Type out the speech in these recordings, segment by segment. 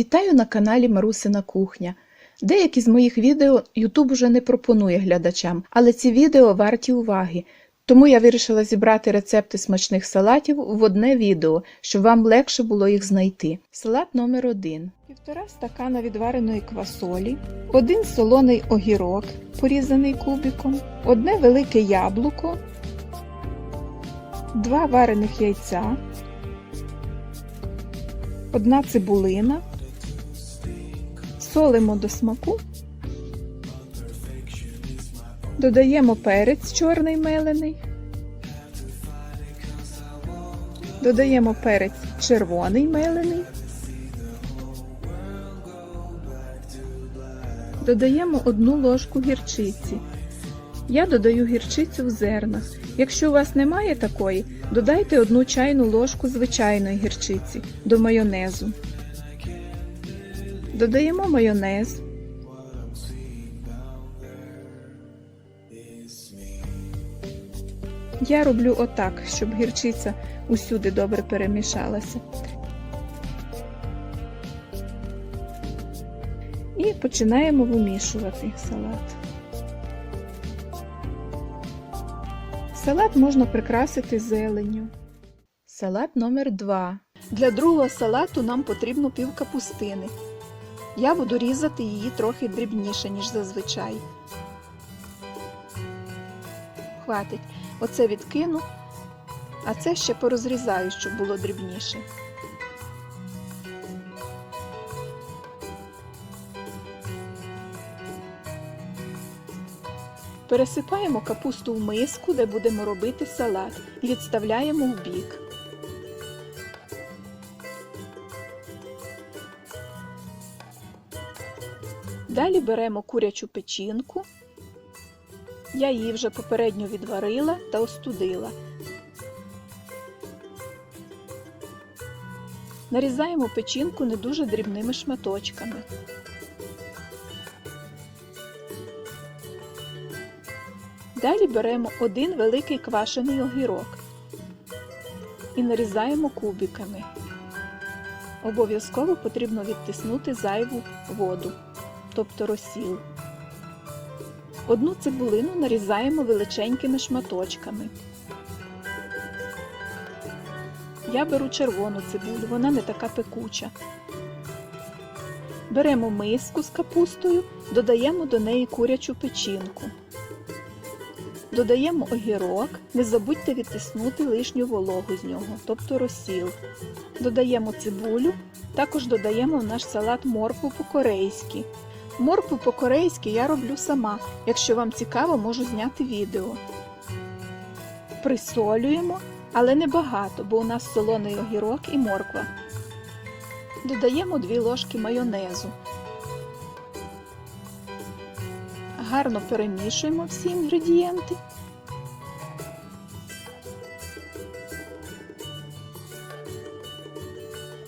Вітаю на каналі Марусина Кухня. Деякі з моїх відео YouTube уже не пропонує глядачам, але ці відео варті уваги. Тому я вирішила зібрати рецепти смачних салатів в одне відео, щоб вам легше було їх знайти. Салат номер 1 Півтора стакана відвареної квасолі, один солоний огірок, порізаний кубиком, одне велике яблуко, два варених яйця, одна цибулина, солимо до смаку, додаємо перець чорний мелений, додаємо перець червоний мелений, додаємо одну ложку гірчиці. Я додаю гірчицю в зернах. Якщо у вас немає такої, додайте одну чайну ложку звичайної гірчиці до майонезу. Додаємо майонез. Я роблю отак, щоб гірчиця усюди добре перемішалася. І починаємо вимішувати салат. Салат можна прикрасити зеленню. Салат номер 2 Для другого салату нам потрібно пів капустини. Я буду різати її трохи дрібніше, ніж зазвичай. Хватить. Оце відкину, а це ще порозрізаю, щоб було дрібніше. Пересипаємо капусту в миску, де будемо робити салат, і відставляємо в бік. Далі беремо курячу печінку. Я її вже попередньо відварила та остудила. Нарізаємо печінку не дуже дрібними шматочками. Далі беремо один великий квашений огірок і нарізаємо кубиками. Обов'язково потрібно відтиснути зайву воду, тобто розсіл. Одну цибулину нарізаємо величенькими шматочками. Я беру червону цибулю, вона не така пекуча. Беремо миску з капустою, додаємо до неї курячу печінку. Додаємо огірок, не забудьте відтиснути лишню вологу з нього, тобто розсіл. Додаємо цибулю, також додаємо в наш салат моркву по-корейськи. Моркву по-корейськи я роблю сама. Якщо вам цікаво, можу зняти відео. Присолюємо, але не багато, бо у нас солоний огірок і морква. Додаємо 2 ложки майонезу. Гарно перемішуємо всі інгредієнти.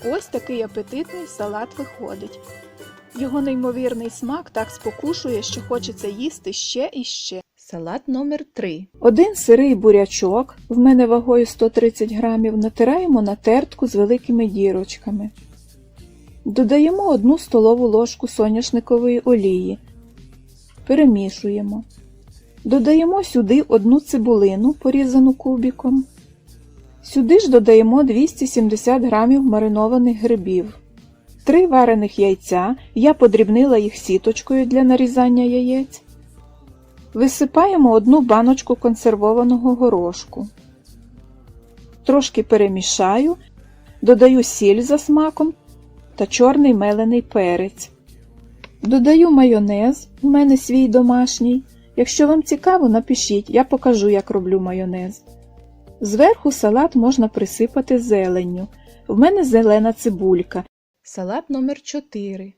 Ось такий апетитний салат виходить. Його неймовірний смак так спокушує, що хочеться їсти ще і ще. Салат номер 3 Один сирий бурячок, в мене вагою 130 грамів, натираємо на тертку з великими дірочками. Додаємо одну столову ложку соняшникової олії. Перемішуємо. Додаємо сюди одну цибулину, порізану кубиком. Сюди ж додаємо 270 грамів маринованих грибів. Три варених яйця, я подрібнила їх сіточкою для нарізання яєць. Висипаємо одну баночку консервованого горошку. Трошки перемішаю, додаю сіль за смаком та чорний мелений перець. Додаю майонез, у мене свій домашній. Якщо вам цікаво, напишіть, я покажу, як роблю майонез. Зверху салат можна присипати зеленню. В мене зелена цибулька. Салат номер 4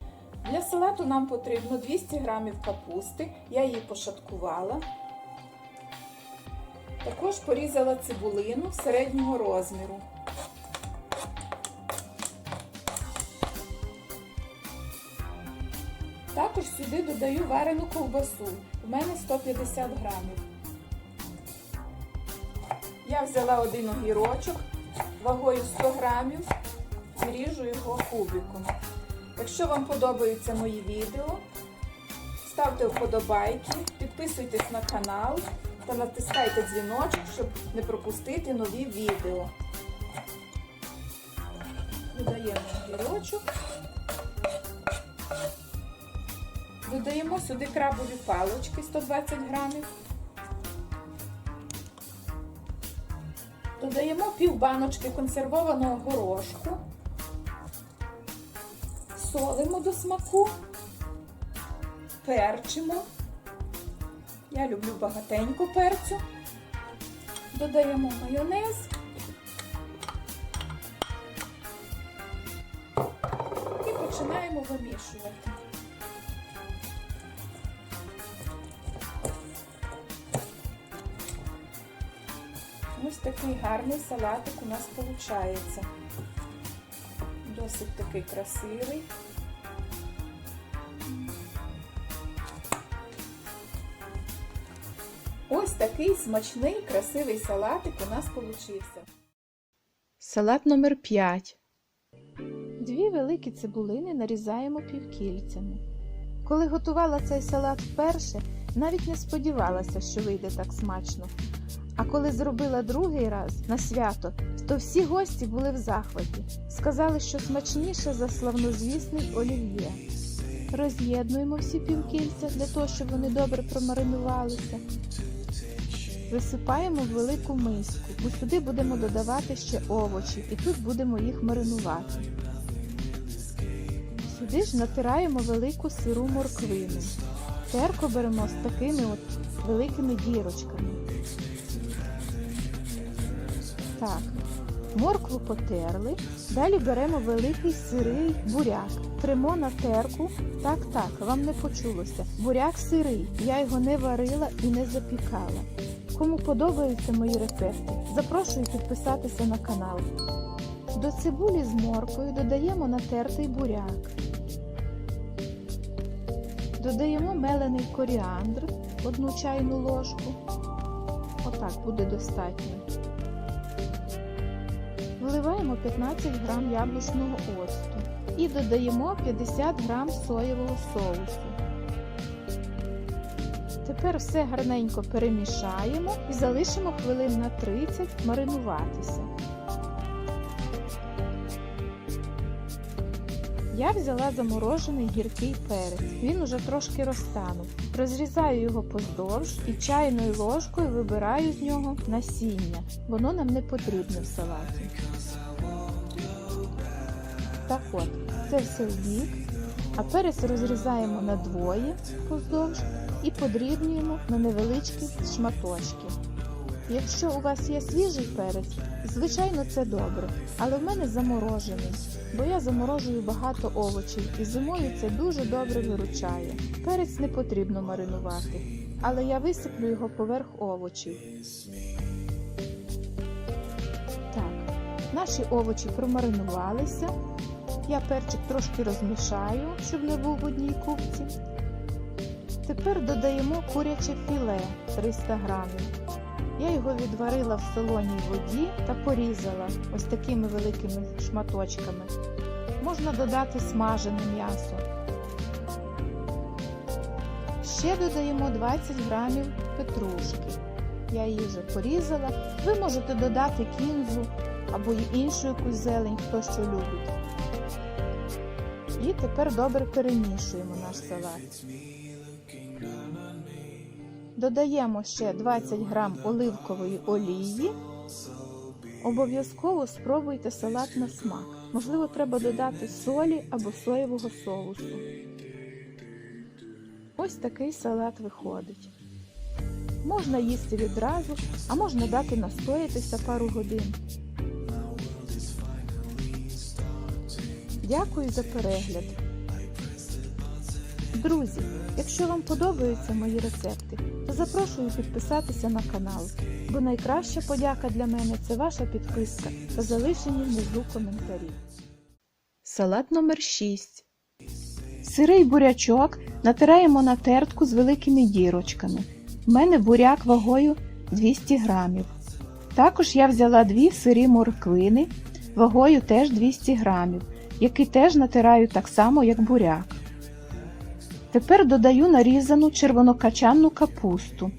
Для салату нам потрібно 200 г капусти. Я її пошаткувала. Також порізала цибулину середнього розміру. Також сюди додаю варену ковбасу. У мене 150 грамів. Я взяла один огірочок вагою 100 грамів і його кубиком. Якщо вам подобаються мої відео, ставте вподобайки, підписуйтесь на канал та натискайте дзвіночок, щоб не пропустити нові відео. Додаємо огірочок. Додаємо сюди крабові палочки 120 грамів. Додаємо пів баночки консервованого горошку. Солимо до смаку, перчимо. Я люблю багатенько перцю. Додаємо майонез. І починаємо вимішувати. Ось такий гарний салатик у нас виходить. Досить такий красивий. Ось такий смачний, красивий салатик у нас получився. Салат номер 5. Дві великі цибулини нарізаємо півкільцями. Коли готувала цей салат вперше, навіть не сподівалася, що вийде так смачно. А коли зробила другий раз на свято, то всі гості були в захваті. Сказали, що смачніше за славнозвісний олів'є. Роз'єднуємо всі півкільця для того, щоб вони добре промаринувалися. Висипаємо в велику миску, бо сюди будемо додавати ще овочі, і тут будемо їх маринувати. Сюди ж натираємо велику сиру морквину. Терку беремо з такими от великими дірочками. Так, моркву потерли. Далі беремо великий сирий буряк. Тримо на терку. Так, так, вам не почулося. Буряк сирий. Я його не варила і не запікала. Кому подобаються мої рецепти, запрошую підписатися на канал. До цибулі з морквою додаємо натертий буряк. Додаємо мелений коріандр, одну чайну ложку. Отак буде достатньо. Вливаємо 15 грам яблучного оцту і додаємо 50 грам соєвого соусу. Тепер все гарненько перемішаємо і залишимо хвилин на 30 маринуватися. Я взяла заморожений гіркий перець. Він уже трошки розтанув. Розрізаю його поздовж і чайною ложкою вибираю з нього насіння. Воно нам не потрібне в салаті. Так от, це все в бік. А перець розрізаємо на двоє поздовж і подрібнюємо на невеличкі шматочки. Якщо у вас є свіжий перець, звичайно це добре, але в мене заморожений, бо я заморожую багато овочів і зимою це дуже добре виручає. Перець не потрібно маринувати, але я висиплю його поверх овочів. Так, наші овочі промаринувалися. Я перчик трошки розмішаю, щоб не був в одній купці. Тепер додаємо куряче філе 300 грамів. Я його відварила в солоній воді та порізала ось такими великими шматочками. Можна додати смажене м'ясо. Ще додаємо 20 грамів петрушки. Я її вже порізала. Ви можете додати кінзу або іншу якусь зелень, хто що любить. І тепер добре перемішуємо наш салат. Додаємо ще 20 грам оливкової олії. Обов'язково спробуйте салат на смак. Можливо, треба додати солі або соєвого соусу. Ось такий салат виходить. Можна їсти відразу, а можна дати настоятися пару годин. Дякую за перегляд. Друзі, якщо вам подобаються мої рецепти, то запрошую підписатися на канал, бо найкраща подяка для мене це ваша підписка та залишені внизу коментарі. Салат номер 6. Сирий бурячок натираємо на тертку з великими дірочками. У мене буряк вагою 200 грамів. Також я взяла дві сирі морквини вагою теж 200 грамів. Який теж натираю так само, як буряк. Тепер додаю нарізану червонокачанну капусту.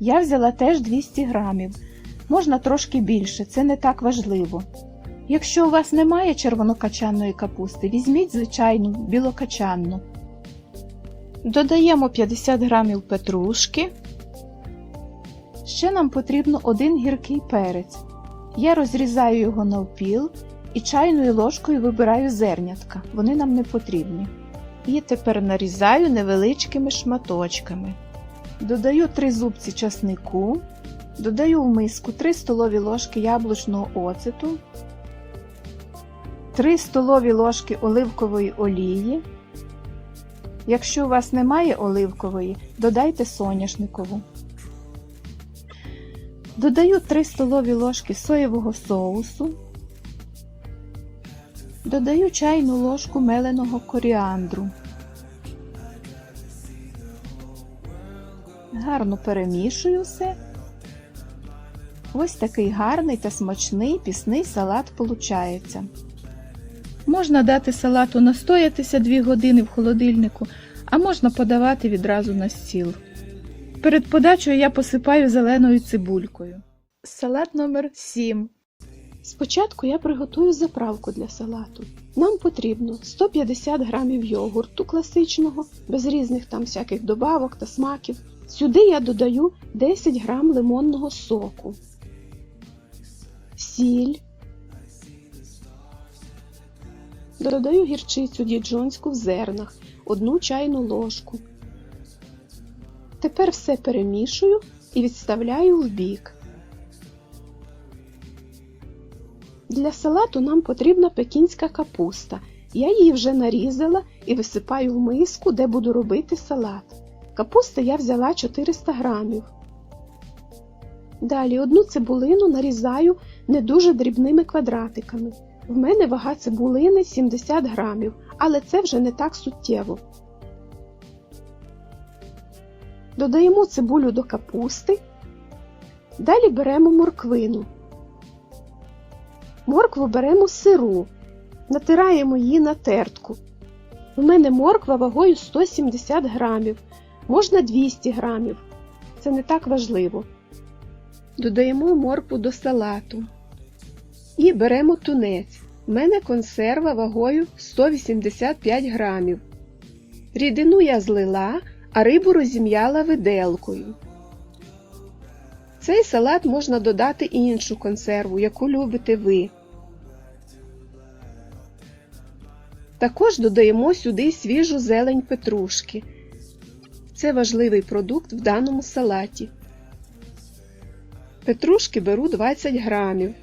Я взяла теж 200 грамів. Можна трошки більше, це не так важливо. Якщо у вас немає червонокачанної капусти, візьміть звичайну білокачанну. Додаємо 50 грамів петрушки. Ще нам потрібно один гіркий перець. Я розрізаю його навпіл і чайною ложкою вибираю зернятка, вони нам не потрібні. І тепер нарізаю невеличкими шматочками. Додаю 3 зубці часнику, додаю в миску 3 столові ложки яблучного оцету, 3 столові ложки оливкової олії. Якщо у вас немає оливкової, додайте соняшникову. Додаю 3 столові ложки соєвого соусу. Додаю чайну ложку меленого коріандру. Гарно перемішую все. Ось такий гарний та смачний пісний салат получається. Можна дати салату настоятися 2 години в холодильнику, а можна подавати відразу на стіл. Перед подачею я посипаю зеленою цибулькою. Салат номер 7. Спочатку я приготую заправку для салату. Нам потрібно 150 грамів йогурту класичного, без різних там всяких добавок та смаків. Сюди я додаю 10 грам лимонного соку, сіль, додаю гірчицю діджонську в зернах, одну чайну ложку. Тепер все перемішую і відставляю в бік. Для салату нам потрібна пекінська капуста. Я її вже нарізала і висипаю в миску, де буду робити салат. Капусти я взяла 400 грамів. Далі одну цибулину нарізаю не дуже дрібними квадратиками. В мене вага цибулини 70 грамів, але це вже не так суттєво. Додаємо цибулю до капусти. Далі беремо морквину. Моркву беремо сиру, натираємо її на тертку. У мене морква вагою 170 грамів, можна 200 грамів. Це не так важливо. Додаємо моркву до салату. І беремо тунець. У мене консерва вагою 185 грамів. Рідину я злила, а рибу розім'яла виделкою. Цей салат можна додати іншу консерву, яку любите ви. Також додаємо сюди свіжу зелень петрушки. Це важливий продукт в даному салаті. Петрушки беру 20 грамів.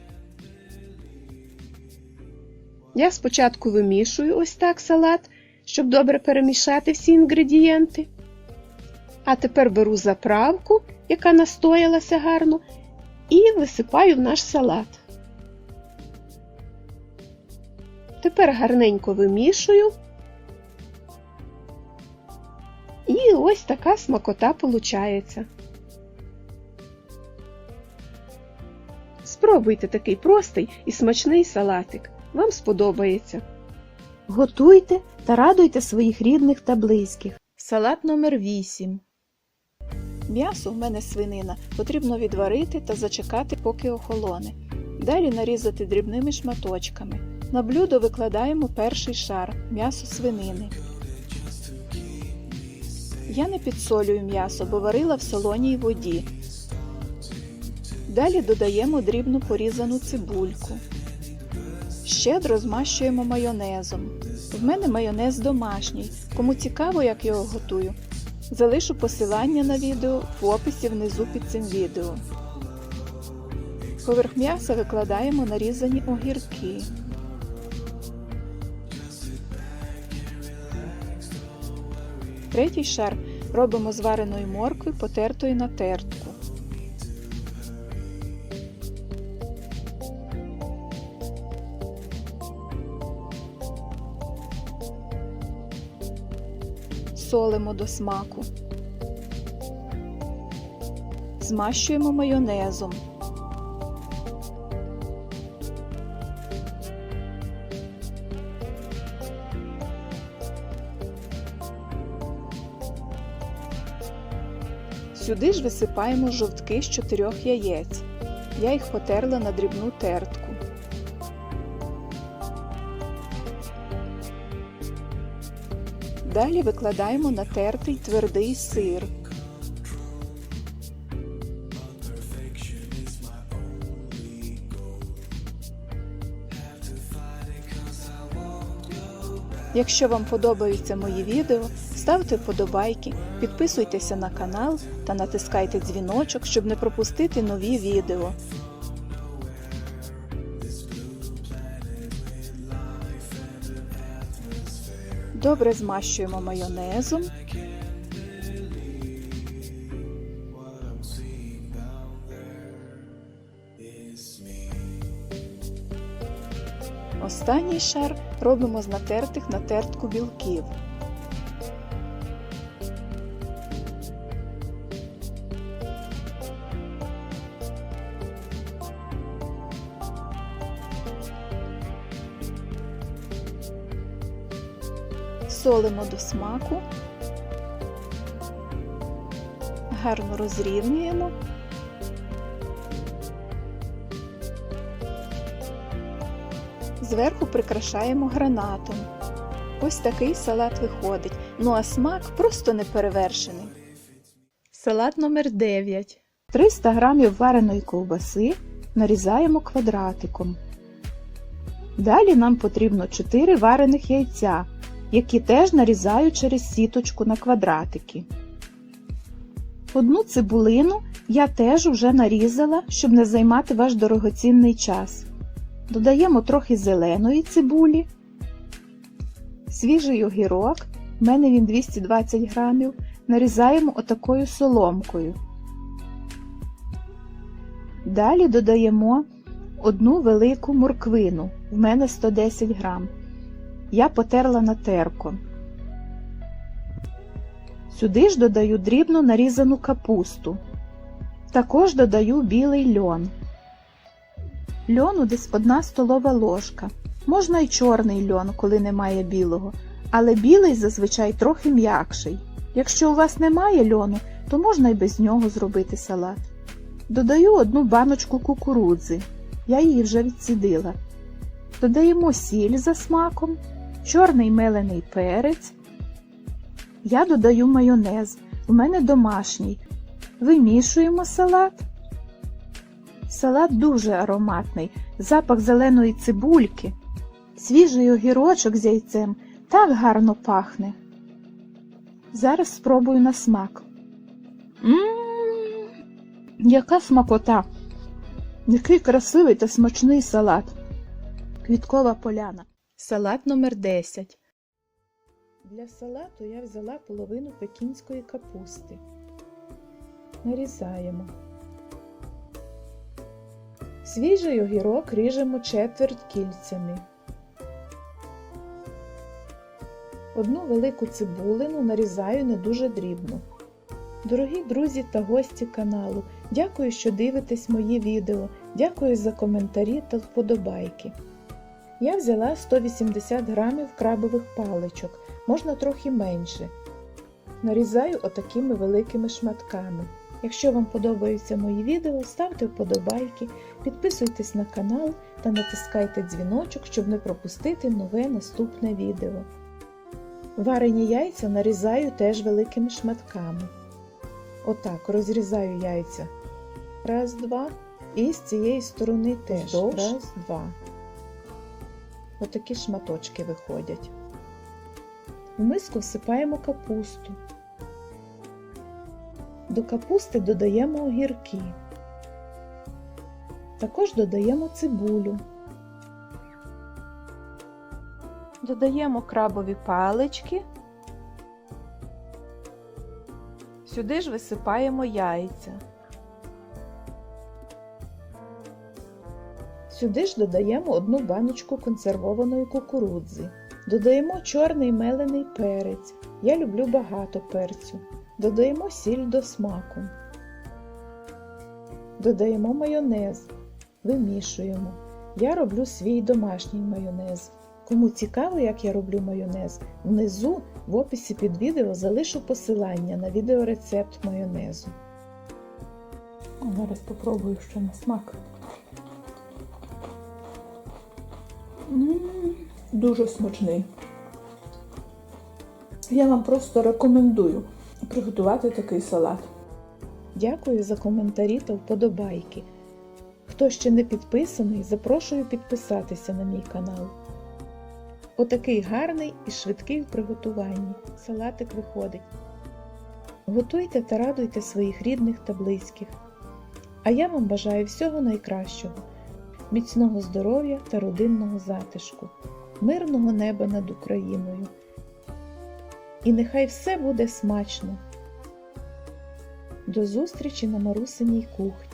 Я спочатку вимішую ось так салат, щоб добре перемішати всі інгредієнти. А тепер беру заправку, яка настоялася гарно, і висипаю в наш салат. Тепер гарненько вимішую. І ось така смакота получається. Спробуйте такий простий і смачний салатик. Вам сподобається. Готуйте та радуйте своїх рідних та близьких. Салат номер 8. М'ясо в мене свинина потрібно відварити та зачекати, поки охолоне. Далі нарізати дрібними шматочками. На блюдо викладаємо перший шар м'ясо свинини. Я не підсолюю м'ясо, бо варила в солоній воді. Далі додаємо дрібно порізану цибульку. Щедро змащуємо майонезом. В мене майонез домашній. Кому цікаво, як його готую, залишу посилання на відео в описі внизу під цим відео. Поверх м'яса викладаємо нарізані огірки. Третій шар робимо з вареної моркви, потертої на тертку. Солимо до смаку. Змащуємо майонезом. Сюди ж висипаємо жовтки з чотирьох яєць. Я їх потерла на дрібну тертку. Далі викладаємо натертий твердий сир. Якщо вам подобаються мої відео, ставте вподобайки, підписуйтеся на канал та натискайте дзвіночок, щоб не пропустити нові відео. Добре змащуємо майонезом. Останній шар робимо з натертих на тертку білків. Солимо до смаку, гарно розрівнюємо. Зверху прикрашаємо гранатом. Ось такий салат виходить. Ну а смак просто неперевершений. Салат номер 9. 300 г вареної ковбаси нарізаємо квадратиком. Далі нам потрібно 4 варених яйця, які теж нарізаю через сіточку на квадратики. Одну цибулину я теж вже нарізала, щоб не займати ваш дорогоцінний час. Додаємо трохи зеленої цибулі, свіжий огірок, в мене він 220 грамів, нарізаємо отакою соломкою. Далі додаємо одну велику морквину, в мене 110 грам. Я потерла на терку. Сюди ж додаю дрібно нарізану капусту. Також додаю білий льон. Льону десь одна столова ложка. Можна й чорний льон, коли немає білого, але білий зазвичай трохи м'якший. Якщо у вас немає льону, то можна й без нього зробити салат. Додаю одну баночку кукурудзи. Я її вже відсідила. Додаємо сіль за смаком, чорний мелений перець. Я додаю майонез. У мене домашній. Вимішуємо салат. Салат дуже ароматний, запах зеленої цибульки, свіжий огірочок з яйцем так гарно пахне. Зараз спробую на смак. Ммм, яка смакота! Який красивий та смачний салат. Квіткова поляна. Салат номер 10. Для салату я взяла половину пекінської капусти. Нарізаємо. Свіжий огірок ріжемо четверть кільцями. Одну велику цибулину нарізаю не дуже дрібно. Дорогі друзі та гості каналу, дякую, що дивитесь мої відео. Дякую за коментарі та вподобайки. Я взяла 180 грамів крабових паличок, можна трохи менше. Нарізаю отакими великими шматками. Якщо вам подобаються мої відео, ставте вподобайки, підписуйтесь на канал та натискайте дзвіночок, щоб не пропустити нове наступне відео. Варені яйця нарізаю теж великими шматками. Отак розрізаю яйця. Раз, два. І з цієї сторони теж. Раз, два. Отакі шматочки виходять. В миску всипаємо капусту. До капусти додаємо огірки. Також додаємо цибулю. Додаємо крабові палички. Сюди ж висипаємо яйця. Сюди ж додаємо одну баночку консервованої кукурудзи. Додаємо чорний мелений перець. Я люблю багато перцю. Додаємо сіль до смаку. Додаємо майонез. Вимішуємо. Я роблю свій домашній майонез. Кому цікаво, як я роблю майонез, внизу в описі під відео залишу посилання на відеорецепт майонезу. Зараз попробую ще на смак. Дуже смачний. Я вам просто рекомендую приготувати такий салат. Дякую за коментарі та вподобайки. Хто ще не підписаний, запрошую підписатися на мій канал. Отакий гарний і швидкий в приготуванні. Салатик виходить. Готуйте та радуйте своїх рідних та близьких. А я вам бажаю всього найкращого, міцного здоров'я та родинного затишку, мирного неба над Україною. І нехай все буде смачно. До зустрічі на Марусиній кухні.